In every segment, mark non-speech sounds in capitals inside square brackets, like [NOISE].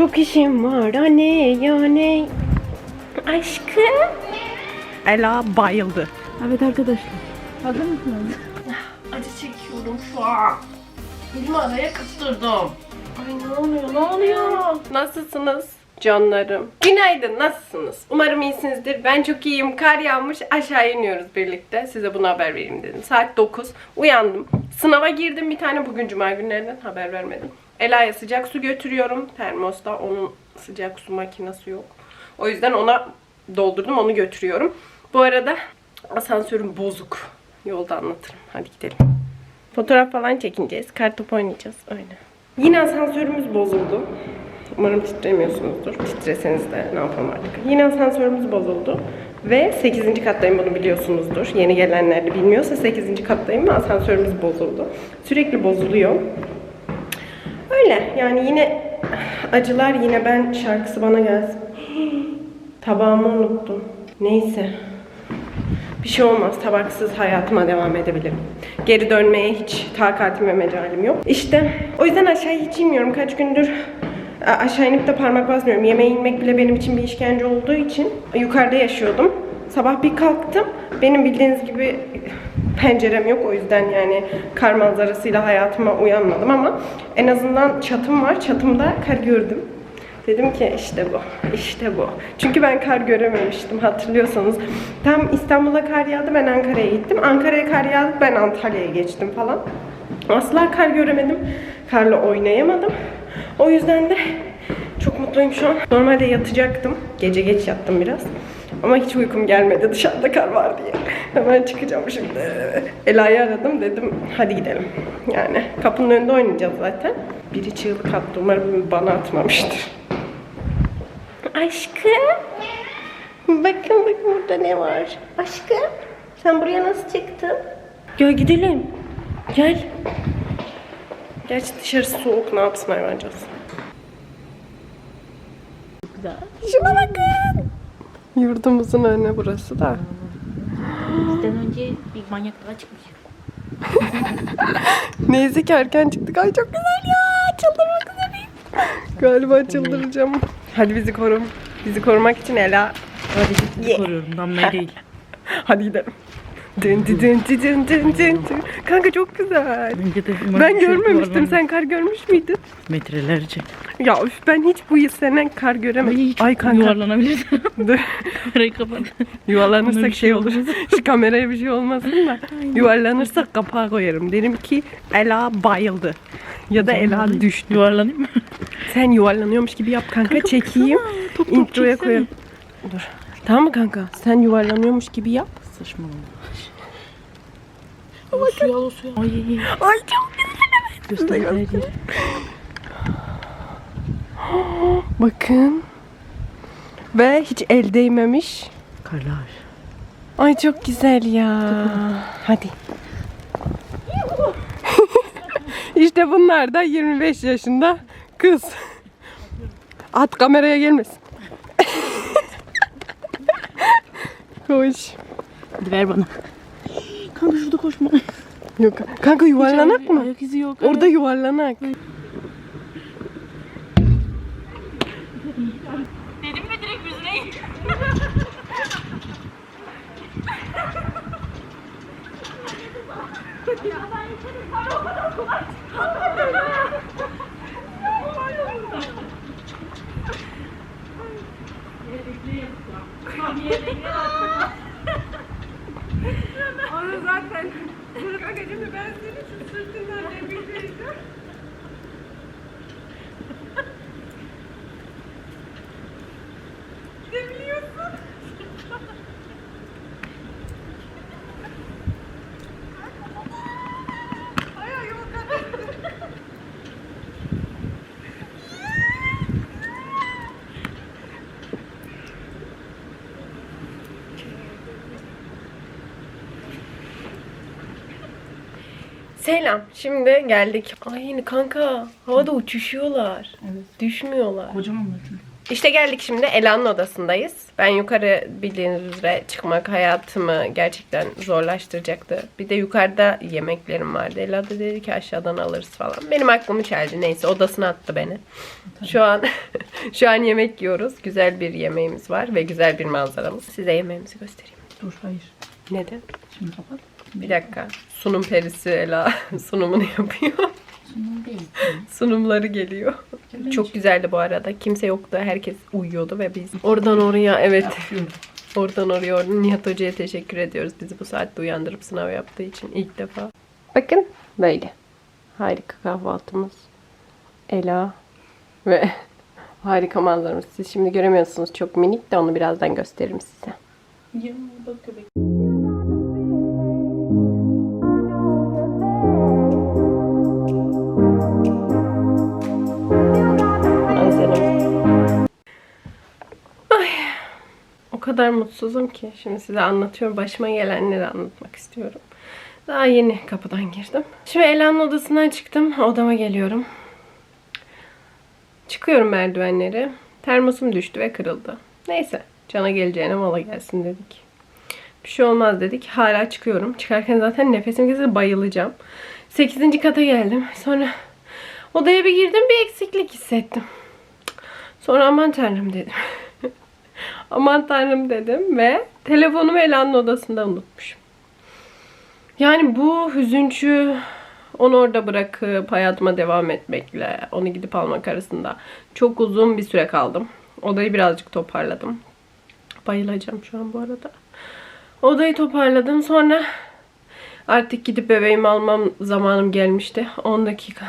Çok işim var anne yani. Aşkım. Ela bayıldı. Evet arkadaşlar. Hazır mısınız? Acı çekiyorum şu an. Elimi araya kıstırdım. Ay ne oluyor ne oluyor? Nasılsınız canlarım? Günaydın nasılsınız? Umarım iyisinizdir. Ben çok iyiyim. Kar yağmış aşağı iniyoruz birlikte. Size bunu haber vereyim dedim. Saat 9. Uyandım. Sınava girdim bir tane bugün cuma günlerinden haber vermedim. Ela'ya sıcak su götürüyorum. Termosta onun sıcak su makinesi yok. O yüzden ona doldurdum onu götürüyorum. Bu arada asansörüm bozuk. Yolda anlatırım. Hadi gidelim. Fotoğraf falan çekineceğiz. Kartopu oynayacağız. Öyle. Yine asansörümüz bozuldu. Umarım titremiyorsunuzdur. Titreseniz de ne yapalım artık. Yine asansörümüz bozuldu. Ve 8. kattayım bunu biliyorsunuzdur. Yeni gelenler de bilmiyorsa 8. kattayım ve asansörümüz bozuldu. Sürekli bozuluyor. Öyle yani yine acılar yine ben şarkısı bana gelsin. Tabağımı unuttum. Neyse. Bir şey olmaz. Tabaksız hayatıma devam edebilirim. Geri dönmeye hiç takatim ve mecalim yok. İşte o yüzden aşağı hiç inmiyorum. Kaç gündür aşağı inip de parmak basmıyorum. Yemeğe inmek bile benim için bir işkence olduğu için yukarıda yaşıyordum. Sabah bir kalktım. Benim bildiğiniz gibi pencerem yok. O yüzden yani kar manzarasıyla hayatıma uyanmadım ama en azından çatım var. Çatımda kar gördüm. Dedim ki işte bu, işte bu. Çünkü ben kar görememiştim hatırlıyorsanız. Tam İstanbul'a kar yağdı ben Ankara'ya gittim. Ankara'ya kar yağdı ben Antalya'ya geçtim falan. Asla kar göremedim. Karla oynayamadım. O yüzden de çok mutluyum şu an. Normalde yatacaktım. Gece geç yattım biraz. Ama hiç uykum gelmedi dışarıda kar var diye. Hemen çıkacağım şimdi. Ela'yı aradım dedim hadi gidelim. Yani kapının önünde oynayacağız zaten. Biri çığlık attı umarım bana atmamıştır. Aşkım. Bakın bakın burada ne var. Aşkım. Sen buraya nasıl çıktın? Gel gidelim. Gel. Gerçi dışarısı soğuk ne yapsın hayvancağız. Güzel. Şuna bakın. Yurdumuzun önü burası da. Bizden önce bir manyak daha çıkmış. [LAUGHS] Neyse ki erken çıktık. Ay çok güzel ya. Çıldırmak üzereyim. Galiba çıldıracağım. Hadi bizi koru. Bizi korumak için Ela. Sadece sizi koruyorum. Damla'yı [LAUGHS] değil. Hadi gidelim. Dın dın dın dın dın dın. Kanka çok güzel. Bence de umarım Ben görmemiştim. Sen kar görmüş müydün? Metrelerce. Ya üf ben hiç bu sene kar göremedim. Ay, Ay kanka. yuvarlanabilir. [LAUGHS] Kamerayı kapat. Yuvarlanırsak şey şey olur. [LAUGHS] Şu kameraya bir şey olmasın da. Yuvarlanırsak kapağa koyarım. Derim ki Ela bayıldı. Ya da Ela düştü. Yuvarlanayım mı? Sen yuvarlanıyormuş gibi yap kanka, çekeyim. Top top Introya koyalım. Dur. Tamam mı kanka? Sen yuvarlanıyormuş gibi yap. Saçmalama. Al suyu al o suyu. Ay Ay çok göster her yeri. Bakın. Ve hiç el değmemiş. Karlar. Ay çok güzel ya. Hadi. [LAUGHS] işte bunlar da 25 yaşında kız. At kameraya gelmesin. [LAUGHS] Koş. Ver bana. Kanka şurada koşma. [LAUGHS] Yok. Kanka yuvarlanak Hiç mı? Ayak izi yok. Orada yuvarlanak. Dedim mi direkt yüzüne Onu [LAUGHS] zaten. Kanka şimdi ben seni şu sırtından ne Selam. Şimdi geldik. Ay kanka havada uçuşuyorlar. Evet. Düşmüyorlar. Kocaman zaten. İşte geldik şimdi Ela'nın odasındayız. Ben yukarı bildiğiniz üzere çıkmak hayatımı gerçekten zorlaştıracaktı. Bir de yukarıda yemeklerim vardı. Ela da dedi ki aşağıdan alırız falan. Benim aklımı çeldi. Neyse odasına attı beni. Şu an [LAUGHS] şu an yemek yiyoruz. Güzel bir yemeğimiz var ve güzel bir manzaramız. Size yemeğimizi göstereyim. Dur hayır. Neden? Şimdi kapat. Bir dakika. Sunum perisi Ela [LAUGHS] sunumunu yapıyor. Sunum değil. Sunumları geliyor. Çok güzeldi bu arada. Kimse yoktu. Herkes uyuyordu ve biz oradan oraya evet oradan oraya oradan Nihat Hoca'ya teşekkür ediyoruz. Bizi bu saatte uyandırıp sınav yaptığı için ilk defa. Bakın böyle. Harika kahvaltımız. Ela ve [LAUGHS] harika manzaramız. Siz şimdi göremiyorsunuz. Çok minik de onu birazdan gösteririm size. Ya bak köpek. O kadar mutsuzum ki. Şimdi size anlatıyorum. Başıma gelenleri anlatmak istiyorum. Daha yeni kapıdan girdim. Şimdi Ela'nın odasından çıktım. Odama geliyorum. Çıkıyorum merdivenleri. Termosum düştü ve kırıldı. Neyse. Cana geleceğine mala gelsin dedik. Bir şey olmaz dedik. Hala çıkıyorum. Çıkarken zaten nefesim kesildi bayılacağım. 8. kata geldim. Sonra odaya bir girdim bir eksiklik hissettim. Sonra aman tanrım dedim. [LAUGHS] aman tanrım dedim ve telefonumu Ela'nın odasında unutmuşum. Yani bu hüzüncü onu orada bırakıp hayatıma devam etmekle onu gidip almak arasında çok uzun bir süre kaldım. Odayı birazcık toparladım. Bayılacağım şu an bu arada. Odayı toparladım. Sonra artık gidip bebeğimi almam zamanım gelmişti. 10 dakika.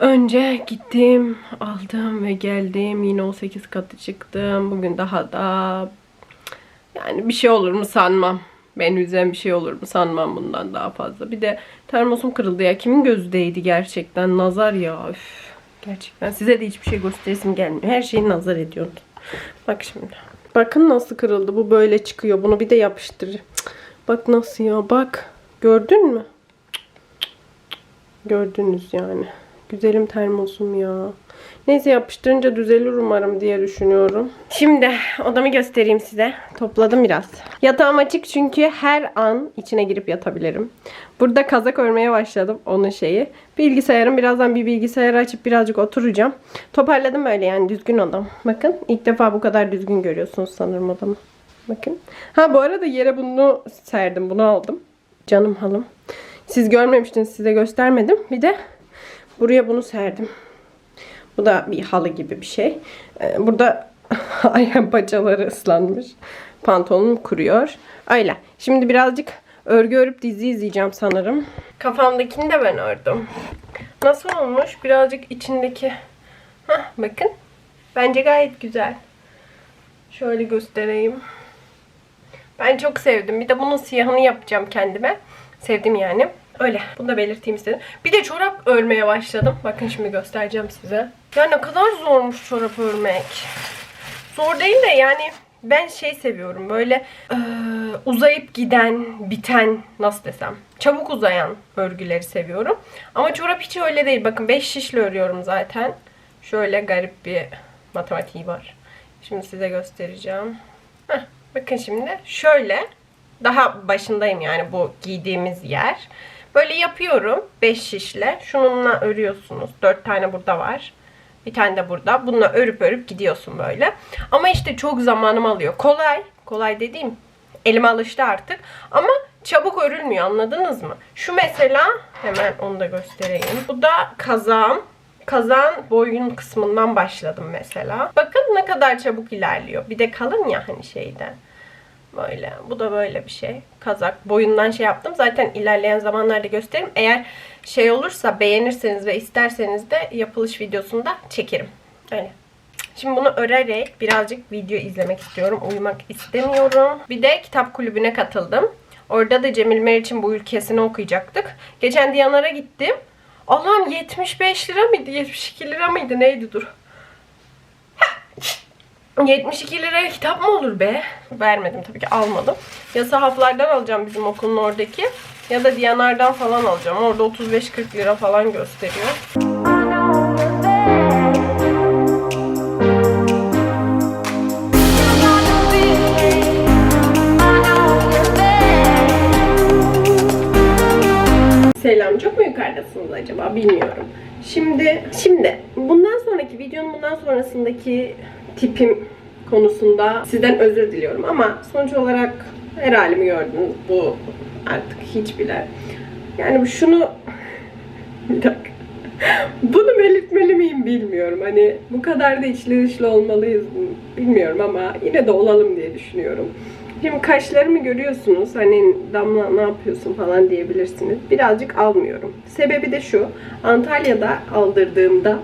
Önce gittim, aldım ve geldim. Yine o 8 katı çıktım. Bugün daha da yani bir şey olur mu sanmam. Beni üzen bir şey olur mu sanmam bundan daha fazla. Bir de termosum kırıldı ya. Kimin gözü değdi gerçekten? Nazar ya. Üf. Gerçekten. Size de hiçbir şey gösteresim gelmiyor. Her şeyi nazar ediyorum. Bak şimdi. Bakın nasıl kırıldı. Bu böyle çıkıyor. Bunu bir de yapıştır. Bak nasıl ya. Bak. Gördün mü? Gördünüz yani. Güzelim termosum ya. Neyse yapıştırınca düzelir umarım diye düşünüyorum. Şimdi odamı göstereyim size. Topladım biraz. Yatağım açık çünkü her an içine girip yatabilirim. Burada kazak örmeye başladım onun şeyi. Bilgisayarım birazdan bir bilgisayarı açıp birazcık oturacağım. Toparladım böyle yani düzgün odam. Bakın ilk defa bu kadar düzgün görüyorsunuz sanırım odamı. Bakın. Ha bu arada yere bunu serdim. Bunu aldım. Canım halım. Siz görmemiştiniz size göstermedim. Bir de buraya bunu serdim. Bu da bir halı gibi bir şey. Ee, Burada [LAUGHS] ayağım paçaları ıslanmış. Pantolonum kuruyor. Öyle. Şimdi birazcık örgü örüp dizi izleyeceğim sanırım. Kafamdakini de ben ördüm. Nasıl olmuş? Birazcık içindeki... Hah bakın. Bence gayet güzel. Şöyle göstereyim. Ben çok sevdim. Bir de bunun siyahını yapacağım kendime. Sevdim yani. Öyle. Bunu da belirteyim istedim. Bir de çorap örmeye başladım. Bakın şimdi göstereceğim size. Ya ne kadar zormuş çorap örmek. Zor değil de yani ben şey seviyorum. Böyle eee, uzayıp giden, biten nasıl desem. Çabuk uzayan örgüleri seviyorum. Ama çorap hiç öyle değil. Bakın 5 şişle örüyorum zaten. Şöyle garip bir matematiği var. Şimdi size göstereceğim. Heh, bakın şimdi şöyle daha başındayım yani bu giydiğimiz yer. Böyle yapıyorum 5 şişle. Şununla örüyorsunuz. 4 tane burada var. Bir tane de burada. Bununla örüp örüp gidiyorsun böyle. Ama işte çok zamanım alıyor. Kolay. Kolay dediğim elime alıştı artık. Ama çabuk örülmüyor anladınız mı? Şu mesela hemen onu da göstereyim. Bu da kazağım. Kazağın boyun kısmından başladım mesela. Bakın ne kadar çabuk ilerliyor. Bir de kalın ya hani şeyden. Böyle. Bu da böyle bir şey. Kazak. Boyundan şey yaptım. Zaten ilerleyen zamanlarda gösteririm. Eğer şey olursa beğenirseniz ve isterseniz de yapılış videosunu da çekerim. Öyle. Şimdi bunu örerek birazcık video izlemek istiyorum. Uyumak istemiyorum. Bir de kitap kulübüne katıldım. Orada da Cemil Meriç'in bu ülkesini okuyacaktık. Geçen Diyanar'a gittim. Allah'ım 75 lira mıydı? 72 lira mıydı? Neydi dur. 72 liraya kitap mı olur be? Vermedim tabii ki almadım. Ya sahaflardan alacağım bizim okulun oradaki ya da Diyanar'dan falan alacağım. Orada 35-40 lira falan gösteriyor. Selam çok mu yukarıdasınız acaba bilmiyorum. Şimdi şimdi bundan sonraki videonun bundan sonrasındaki tipim konusunda sizden özür diliyorum ama sonuç olarak her halimi gördünüz. Bu artık hiç bile. Yani şunu [LAUGHS] bir dakika. Bunu belirtmeli miyim bilmiyorum. Hani bu kadar da içli dışlı olmalıyız bilmiyorum ama yine de olalım diye düşünüyorum. Şimdi kaşlarımı görüyorsunuz. Hani Damla ne yapıyorsun falan diyebilirsiniz. Birazcık almıyorum. Sebebi de şu. Antalya'da aldırdığımda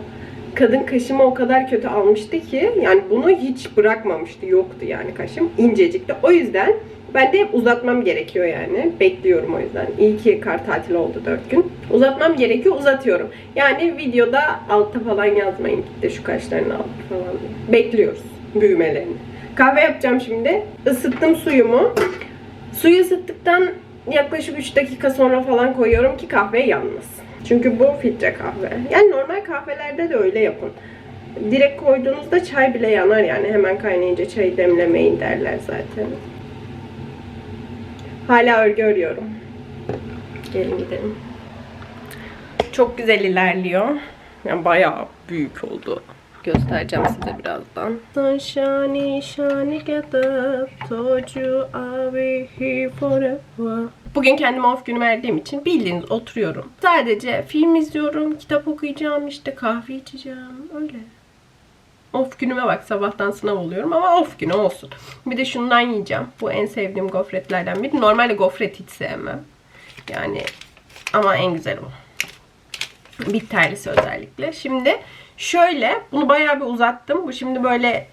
kadın kaşımı o kadar kötü almıştı ki yani bunu hiç bırakmamıştı. Yoktu yani kaşım. incecikti. O yüzden ben de hep uzatmam gerekiyor yani. Bekliyorum o yüzden. İyi ki kar tatili oldu 4 gün. Uzatmam gerekiyor, uzatıyorum. Yani videoda altta falan yazmayın gitti şu kaşlarını aldı falan. Bekliyoruz büyümelerini. Kahve yapacağım şimdi. Isıttım suyumu. Suyu ısıttıktan yaklaşık 3 dakika sonra falan koyuyorum ki kahve yanmasın. Çünkü bu filtre kahve. Yani normal kahvelerde de öyle yapın. Direkt koyduğunuzda çay bile yanar yani. Hemen kaynayınca çayı demlemeyin derler zaten. Hala örgü örüyorum. Gelin gidelim. Çok güzel ilerliyor. Yani bayağı büyük oldu. Göstereceğim size birazdan. Told you I'll be here forever. Bugün kendime off günü verdiğim için bildiğiniz oturuyorum. Sadece film izliyorum, kitap okuyacağım, işte kahve içeceğim. Öyle. Off günüme bak sabahtan sınav oluyorum ama off günü olsun. Bir de şundan yiyeceğim. Bu en sevdiğim gofretlerden biri. Normalde gofret hiç sevmem. Yani ama en güzel o. Bitterlisi özellikle. Şimdi şöyle bunu bayağı bir uzattım. Bu şimdi böyle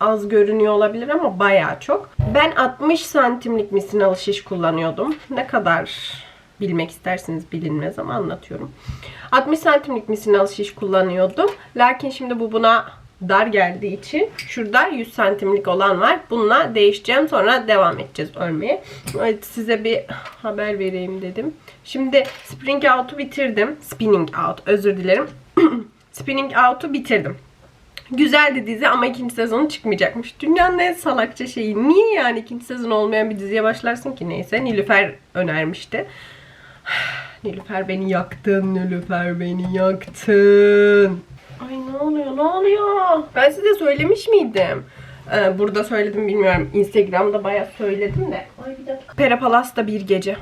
az görünüyor olabilir ama bayağı çok. Ben 60 santimlik misinalı şiş kullanıyordum. Ne kadar bilmek isterseniz bilinmez ama anlatıyorum. 60 santimlik misinalı şiş kullanıyordum. Lakin şimdi bu buna dar geldiği için şurada 100 santimlik olan var. Bununla değişeceğim. Sonra devam edeceğiz örmeye. Evet, size bir haber vereyim dedim. Şimdi Spring Out'u bitirdim. Spinning Out özür dilerim. Spinning Out'u bitirdim. Güzeldi dizi ama ikinci sezonu çıkmayacakmış. Dünyanın en salakça şeyi. Niye yani ikinci sezon olmayan bir diziye başlarsın ki neyse. Nilüfer önermişti. [SIGHS] Nilüfer beni yaktın, Nilüfer beni yaktın. Ay ne oluyor, ne oluyor? Ben size söylemiş miydim? Ee, burada söyledim bilmiyorum. Instagram'da bayağı söyledim de. Ay bir dakika. Pera Palas'ta bir gece.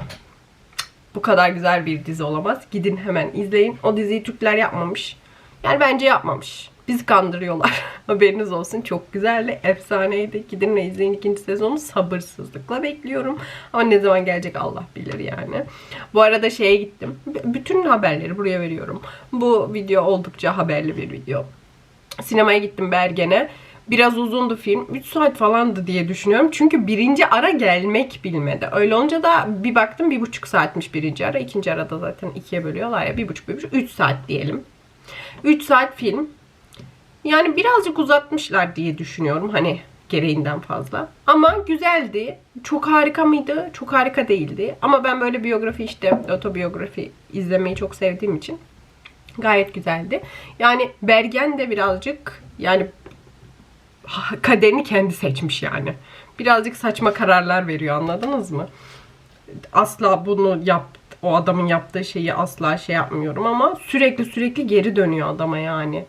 Bu kadar güzel bir dizi olamaz. Gidin hemen izleyin. O diziyi Türkler yapmamış. Yani bence yapmamış. Bizi kandırıyorlar. [LAUGHS] Haberiniz olsun. Çok güzeldi. Efsaneydi. Gidin ve izleyin ikinci sezonu. Sabırsızlıkla bekliyorum. Ama ne zaman gelecek Allah bilir yani. Bu arada şeye gittim. B- Bütün haberleri buraya veriyorum. Bu video oldukça haberli bir video. Sinemaya gittim Bergen'e. Biraz uzundu film. 3 saat falandı diye düşünüyorum. Çünkü birinci ara gelmek bilmedi. Öyle olunca da bir baktım bir buçuk saatmiş birinci ara. İkinci arada zaten ikiye bölüyorlar ya. Bir buçuk, bir buçuk. Üç saat diyelim. 3 saat film. Yani birazcık uzatmışlar diye düşünüyorum. Hani gereğinden fazla. Ama güzeldi. Çok harika mıydı? Çok harika değildi. Ama ben böyle biyografi işte otobiyografi izlemeyi çok sevdiğim için gayet güzeldi. Yani Bergen de birazcık yani [LAUGHS] kaderini kendi seçmiş yani. Birazcık saçma kararlar veriyor anladınız mı? Asla bunu yap o adamın yaptığı şeyi asla şey yapmıyorum ama sürekli sürekli geri dönüyor adama yani.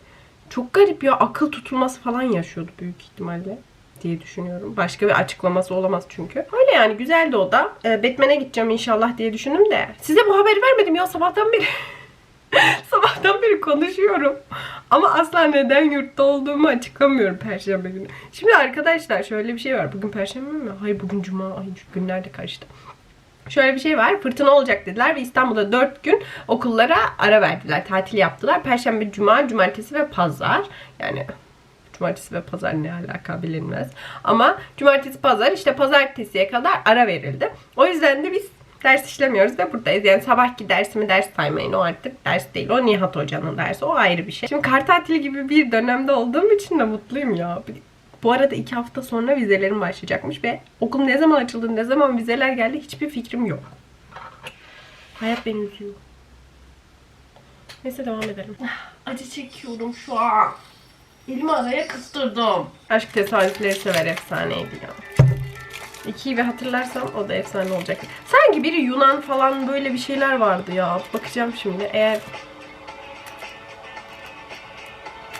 Çok garip ya akıl tutulması falan yaşıyordu büyük ihtimalle diye düşünüyorum. Başka bir açıklaması olamaz çünkü. Öyle yani güzeldi o da. Ee, Batman'e gideceğim inşallah diye düşündüm de. Size bu haberi vermedim ya sabahtan beri. [LAUGHS] Sabahtan beri konuşuyorum. Ama asla neden yurtta olduğumu açıklamıyorum Perşembe günü. Şimdi arkadaşlar şöyle bir şey var. Bugün Perşembe mi? Hayır bugün Cuma. Ay günler de karıştı. Şöyle bir şey var. Fırtına olacak dediler ve İstanbul'da 4 gün okullara ara verdiler. Tatil yaptılar. Perşembe, Cuma, Cumartesi ve Pazar. Yani Cumartesi ve pazar ne alaka bilinmez. Ama cumartesi pazar işte pazartesiye kadar ara verildi. O yüzden de biz ders işlemiyoruz ve buradayız. Yani sabahki dersimi ders saymayın. O artık ders değil. O Nihat Hoca'nın dersi. O ayrı bir şey. Şimdi kar tatili gibi bir dönemde olduğum için de mutluyum ya. Bu arada iki hafta sonra vizelerim başlayacakmış ve okul ne zaman açıldı, ne zaman vizeler geldi hiçbir fikrim yok. Hayat beni üzüyor. Neyse devam edelim. Acı çekiyorum şu an. Elimi araya kıstırdım. Aşk tesadüfleri sever efsaneydi ya. İkiyi bir hatırlarsam o da efsane olacak. Sanki biri Yunan falan böyle bir şeyler vardı ya. Bakacağım şimdi. Eğer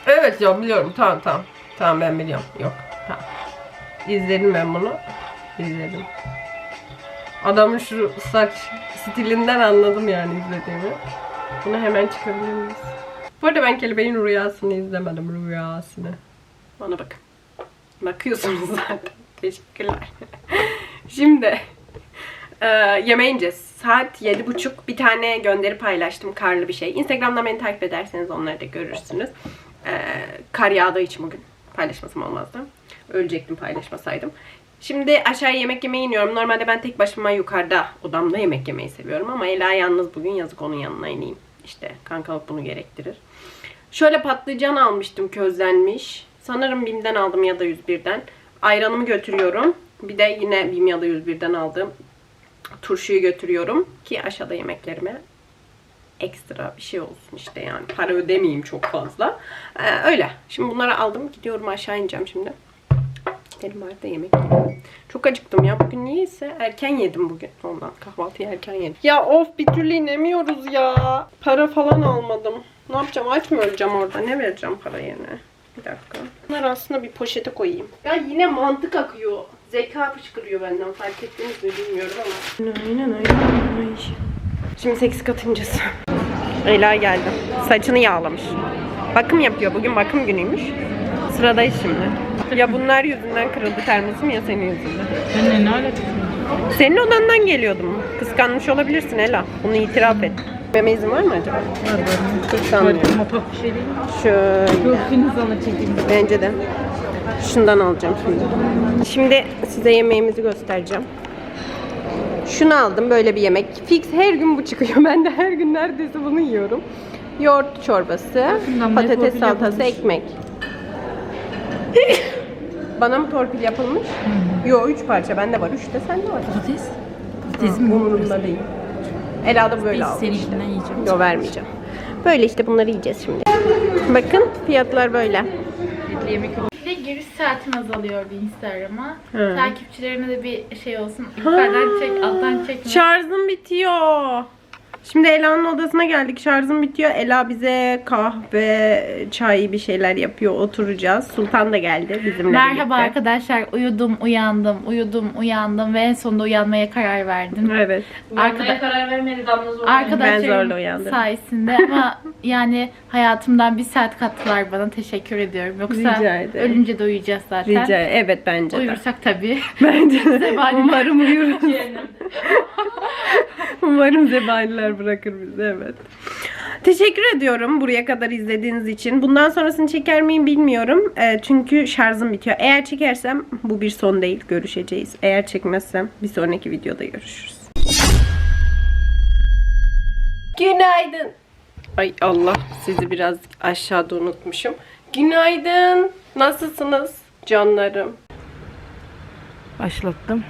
Evet ya biliyorum. Tamam tamam. Tamam ben biliyorum. Yok. Tamam. İzledim ben bunu. İzledim. Adamın şu saç stilinden anladım yani izlediğimi. Bunu hemen çıkabilir miyiz? Bu arada ben kelebeğin rüyasını izlemedim. Rüyasını. Bana bakın. Bakıyorsunuz [LAUGHS] zaten. Teşekkürler. [LAUGHS] Şimdi e, yemeğe ineceğiz. Saat yedi buçuk. Bir tane gönderi paylaştım karlı bir şey. Instagram'dan beni takip ederseniz onları da görürsünüz. E, kar yağdığı için bugün paylaşmasam olmazdı. Ölecektim paylaşmasaydım. Şimdi aşağıya yemek yemeye iniyorum. Normalde ben tek başıma yukarıda odamda yemek yemeyi seviyorum ama Ela yalnız bugün yazık onun yanına ineyim. İşte kankalık bunu gerektirir. Şöyle patlıcan almıştım közlenmiş. Sanırım BİM'den aldım ya da 101'den. Ayranımı götürüyorum. Bir de yine BİM ya da 101'den aldığım turşuyu götürüyorum. Ki aşağıda yemeklerime ekstra bir şey olsun işte yani. Para ödemeyeyim çok fazla. Ee, öyle. Şimdi bunları aldım. Gidiyorum aşağı ineceğim şimdi. Gidelim bari de yemek yiyelim. Çok acıktım ya. Bugün niyeyse erken yedim bugün. Ondan kahvaltıyı erken yedim. Ya of bir türlü inemiyoruz ya. Para falan almadım. Ne yapacağım? Aç mı öleceğim orada? Ne vereceğim para yerine? Bir dakika. Bunları aslında bir poşete koyayım. Ya yine mantık akıyor. Zeka fışkırıyor benden. Fark ettiniz mi bilmiyorum ama. Aynen aynen. Şimdi seks katıncası. Ela geldi. Saçını yağlamış. Bakım yapıyor. Bugün bakım günüymüş. Sıradayız şimdi. Ya bunlar yüzünden kırıldı termosum ya senin yüzünden. Benimle ne alakası Senin odandan geliyordum. Kıskanmış olabilirsin Ela. Bunu itiraf et. Meme izin var mı acaba? var? Var. Hiç sanmıyorum. Mopak bir şey değil mi? Şöyle. Şimdi sana çekeyim. Bence de. Şundan alacağım şimdi. Şimdi size yemeğimizi göstereceğim. Şunu aldım böyle bir yemek. Fix her gün bu çıkıyor. [LAUGHS] Ben de her gün neredeyse bunu yiyorum. Yoğurt çorbası, Bundan patates salatası, ekmek. [COUGHS] Bana mı torpil yapılmış? Yo üç parça. Bende var. Üç de sende var. Patates. Patatesin mi? Umurumda değil. Ela da böyle aldı. seninkinden yiyeceğim. Yo vermeyeceğim. Böyle işte bunları yiyeceğiz şimdi. Bakın fiyatlar böyle. Yemek giriş saatim azalıyordu Instagram'a. Takipçilerime de bir şey olsun. Yukarıdan çek, alttan çekme. Şarjım bitiyor. Şimdi Ela'nın odasına geldik. Şarjım bitiyor. Ela bize kahve, çay bir şeyler yapıyor. Oturacağız. Sultan da geldi bizimle Merhaba birlikte. arkadaşlar. Uyudum, uyandım, uyudum, uyandım ve en sonunda uyanmaya karar verdim. Evet. Arkada- karar vermedi damla zor. Ben zorla Arkadaşlarım uyandım. sayesinde ama [LAUGHS] yani hayatımdan bir saat kattılar bana. Teşekkür ediyorum. Yoksa Rica ederim. ölünce de uyuyacağız zaten. Rica Evet bence de. Uyursak tabii. [LAUGHS] Bence de. Zebani- Umarım uyuruz. [LAUGHS] Umarım zebaniler bırakır bizi evet. Teşekkür ediyorum buraya kadar izlediğiniz için. Bundan sonrasını çeker miyim bilmiyorum. Ee, çünkü şarjım bitiyor. Eğer çekersem bu bir son değil. Görüşeceğiz. Eğer çekmezsem bir sonraki videoda görüşürüz. Günaydın. Ay Allah sizi biraz aşağıda unutmuşum. Günaydın. Nasılsınız canlarım? Başlattım.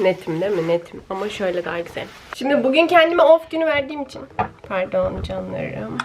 Netim değil mi? Netim. Ama şöyle daha güzel. Şimdi bugün kendime off günü verdiğim için. Pardon canlarım.